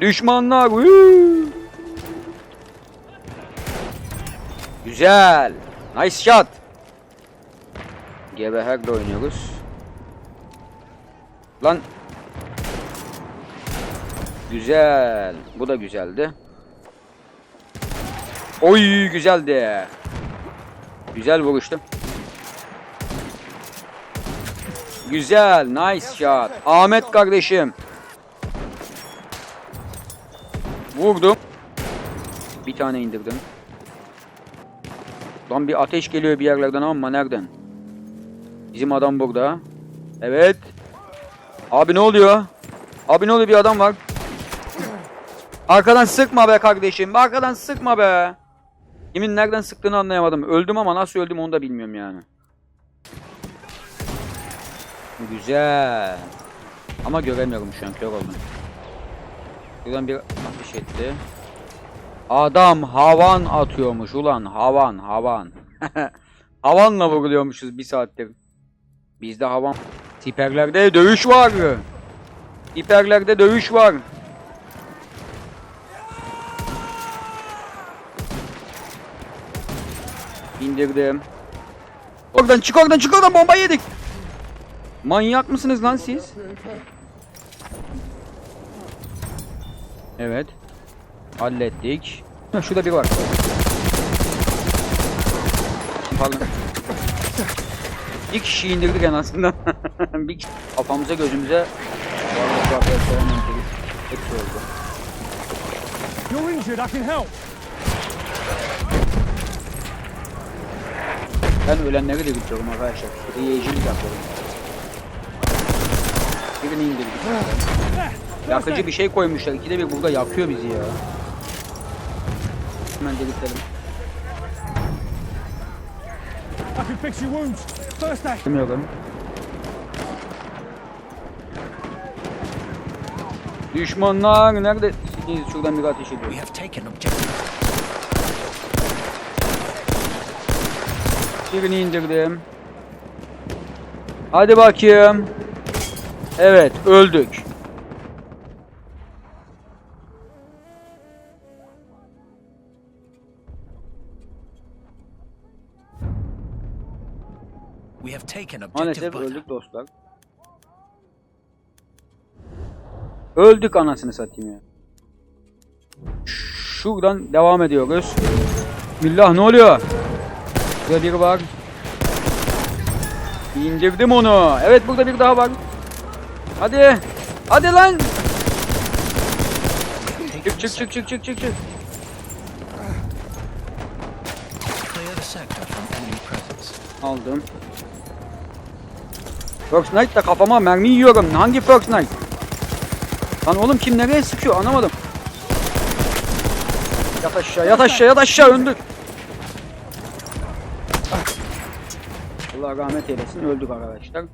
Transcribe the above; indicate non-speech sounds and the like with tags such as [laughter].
Düşmanlar. Güzel. Nice shot. Gebeher'le oynuyoruz. Lan. Güzel. Bu da güzeldi. Oy güzeldi. Güzel vuruştu. Güzel. Nice shot. Ahmet kardeşim. Vurdum. Bir tane indirdim. Lan bir ateş geliyor bir yerlerden ama nereden? Bizim adam burada. Evet. Abi ne oluyor? Abi ne oluyor bir adam var. Arkadan sıkma be kardeşim. Arkadan sıkma be. Kimin nereden sıktığını anlayamadım. Öldüm ama nasıl öldüm onu da bilmiyorum yani. Güzel. Ama göremiyorum şu an kör oldum. Buradan bir ateş etti. Adam havan atıyormuş ulan havan havan. [laughs] Havanla vuruluyormuşuz bir saattir. Bizde havan. Siperlerde dövüş var. Siperlerde dövüş var. İndirdim. Oradan çık oradan çık oradan bomba yedik. Manyak mısınız lan siz? Evet. Hallettik. Ha, şurada bir var. Pardon. Bir kişi indirdik en azından. [laughs] bir kişi. Kafamıza gözümüze. Hepsi oldu. You're injured, I can help. Ben ölenleri de bitiyorum arkadaşlar. Riyecilik yapıyorum. Birini indirdik. Yakıcı bir şey koymuşlar. İkide bir burada yakıyor bizi ya. Hemen delirtelim. I can fix your wounds. First aid. Bilmiyorum. Düşmanlar nerede? Siz şuradan bir ateş ediyor. We have taken objective. Birini indirdim. Hadi bakayım. Evet öldük. We have taken objective Maalesef öldük dostlar. Öldük anasını satayım ya. Şuradan devam ediyoruz. Billah ne oluyor? Burada biri var. İndirdim onu. Evet burada bir daha var. Hadi. Hadi lan. Çık çık çık çık çık çık çık. Aldım. First Knight da kafama mermi yiyorum. Hangi First Knight? Lan oğlum kim nereye sıkıyor anlamadım. Yat aşağı yat aşağı yat aşağı öndük. Allah rahmet eylesin öldük arkadaşlar.